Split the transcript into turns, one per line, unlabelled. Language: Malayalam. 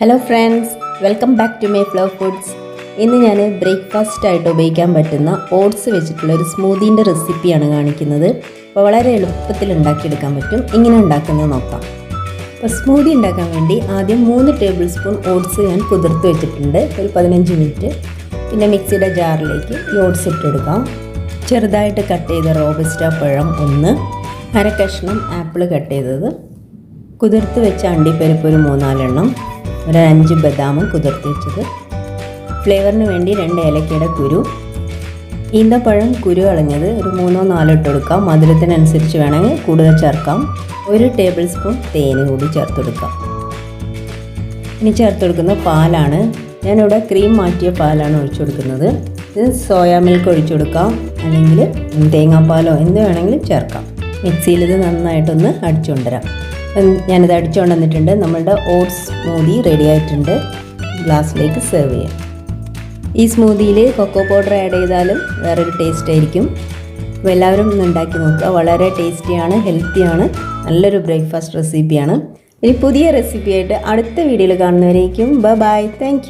Hello friends welcome back to my flow foods ഇന്ന് ഞാൻ ബ്രേക്ക്ഫാസ്റ്റ് ആയിട്ട് ഉപയോഗിക്കാൻ പറ്റുന്ന ഓട്സ് വെച്ചിട്ടുള്ള ഒരു സ്മൂതീന്റെ റെസിപ്പിയാണ് കാണിക്കുന്നത്. അപ്പോൾ വളരെ എളുപ്പത്തിൽ ഉണ്ടാക്കിയെടുക്കാൻ പറ്റും. ഇങ്ങനെ ഉണ്ടാക്കുന്നത് നോക്കാം. അപ്പോൾ സ്മൂതി ഉണ്ടാക്കാൻ വേണ്ടി ആദ്യം മൂന്ന് ടേബിൾ സ്പൂൺ ഓട്സ് ഞാൻ കുതിർത്ത് വെച്ചിട്ടുണ്ട്. ഒരു പതിനഞ്ച് മിനിറ്റ് പിന്നെ മിക്സിയുടെ ജാറിലേക്ക് ഈ ഓട്സ് ഇട്ടെടുക്കാം ചെറുതായിട്ട് കട്ട് ചെയ്ത റോബസ്റ്റ പഴം ഒന്ന്. അര കഷ്ണം ആപ്പിൾ കട്ട് ചെയ്തത്. കുതിർത്ത് വെച്ച അണ്ടിപ്പരിപ്പ് ഒരു മൂന്നാലെണ്ണം. ഒരു അഞ്ച് ബദാമും കുതിർത്തി വെച്ചത് ഫ്ലേവറിന് വേണ്ടി രണ്ട് ഏലക്കയുടെ കുരു. ഈന്തപ്പഴം കുരു കളഞ്ഞത് ഒരു മൂന്നോ നാലോ ഇട്ട് കൊടുക്കാം. മധുരത്തിനനുസരിച്ച് വേണമെങ്കിൽ കൂടുതൽ ചേർക്കാം. ഒരു ടേബിൾ സ്പൂൺ തേന് കൂടി ചേർത്ത് കൊടുക്കാം. ഇനി ചേർത്ത് കൊടുക്കുന്ന പാലാണ് ഞാനിവിടെ ക്രീം മാറ്റിയ പാലാണ് ഒഴിച്ചു കൊടുക്കുന്നത്. ഇത് സോയാ മിൽക്ക് ഒഴിച്ചു കൊടുക്കാം. അല്ലെങ്കിൽ തേങ്ങാപ്പാലോ എന്ത് വേണമെങ്കിലും ചേർക്കാം. മിക്സിയിൽ ഇത് നന്നായിട്ടൊന്ന് അടിച്ചു കൊണ്ടുവരാം ഉം, ഞാനിത് അടിച്ചുകൊണ്ട് വന്നിട്ടുണ്ട്. നമ്മളുടെ ഓട്സ് സ്മൂതി റെഡി ആയിട്ടുണ്ട്. ഗ്ലാസ്സിലേക്ക് സെർവ് ചെയ്യാം. ഈ സ്മൂതിയിൽ കൊക്കോ പൗഡർ ആഡ് ചെയ്താലും വേറൊരു ടേസ്റ്റ് ആയിരിക്കും. അപ്പോൾ എല്ലാവരും ഒന്ന് ഉണ്ടാക്കി നോക്കുക. വളരെ ടേസ്റ്റിയാണ് ഹെൽത്തിയാണ് നല്ലൊരു ബ്രേക്ക്ഫാസ്റ്റ് റെസിപ്പിയാണ് ഇനി പുതിയ റെസിപ്പിയായിട്ട് അടുത്ത വീഡിയോയിൽ കാണുന്നവരേക്കും. Bye bye thank